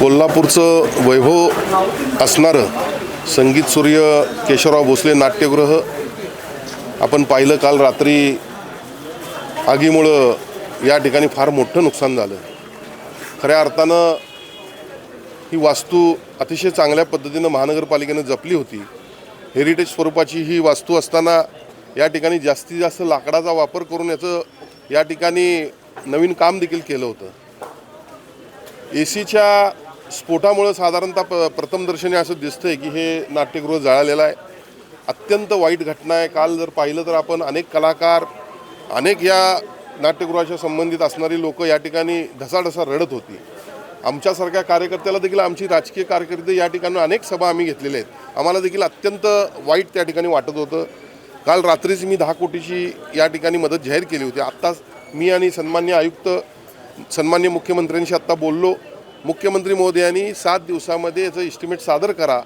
कोल्हापूरचं वैभव असणारं संगीत सूर्य केशवराव भोसले नाट्यगृह आपण पाहिलं काल रात्री आगीमुळं या ठिकाणी फार मोठं नुकसान झालं. खऱ्या अर्थानं ही वास्तू अतिशय चांगल्या पद्धतीनं महानगरपालिकेनं जपली होती. हेरिटेज स्वरूपाची ही वास्तू असताना या ठिकाणी जास्तीत जास्त लाकडाचा वापर करून याचं या ठिकाणी नवीन काम देखील केलं होतं. ए सीच्या स्फोटामुळं साधारणतः प प्रथमदर्शनी असं दिसतंय की हे नाट्यगृह जळालेलं आहे. अत्यंत वाईट घटना आहे. काल जर पाहिलं तर आपण अनेक कलाकार अनेक या नाट्यगृहाच्या संबंधित असणारी लोक या ठिकाणी ढसाढसा रडत होती. आमच्यासारख्या कार्यकर्त्याला देखील आमची राजकीय कारकिर्दी या ठिकाणी अनेक सभा आम्ही घेतलेल्या आहेत. आम्हाला देखील अत्यंत वाईट त्या ठिकाणी वाटत होतं. काल रात्रीच मी दहा कोटीची या ठिकाणी मदत जाहीर केली होती. आत्ताच मी आणि सन्मान्य आयुक्त सन्मान्य मुख्यमंत्र्यांशी आत्ता बोललो. मुख्यमंत्री महोदयांनी सात दिवसामध्ये याचं इस्टिमेट सादर करा.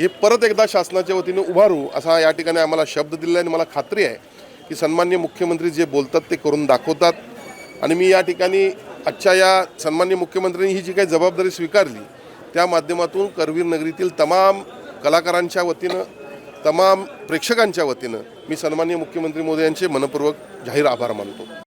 हे परत एकदा शासनाच्या वतीने उभारू असा या ठिकाणी आम्हाला शब्द दिला आणि मला खात्री आहे की सन्मान्य मुख्यमंत्री जे बोलतात ते करून दाखवतात. आणि मी या ठिकाणी आजच्या या सन्मान्य मुख्यमंत्र्यांनी ही जी काही जबाबदारी स्वीकारली त्या माध्यमातून करवीर नगरीतील तमाम कलाकारांच्या वतीनं तमाम प्रेक्षकांच्या वतीनं मी सन्मान्य मुख्यमंत्री मोदी यांचे मनपूर्वक जाहीर आभार मानतो.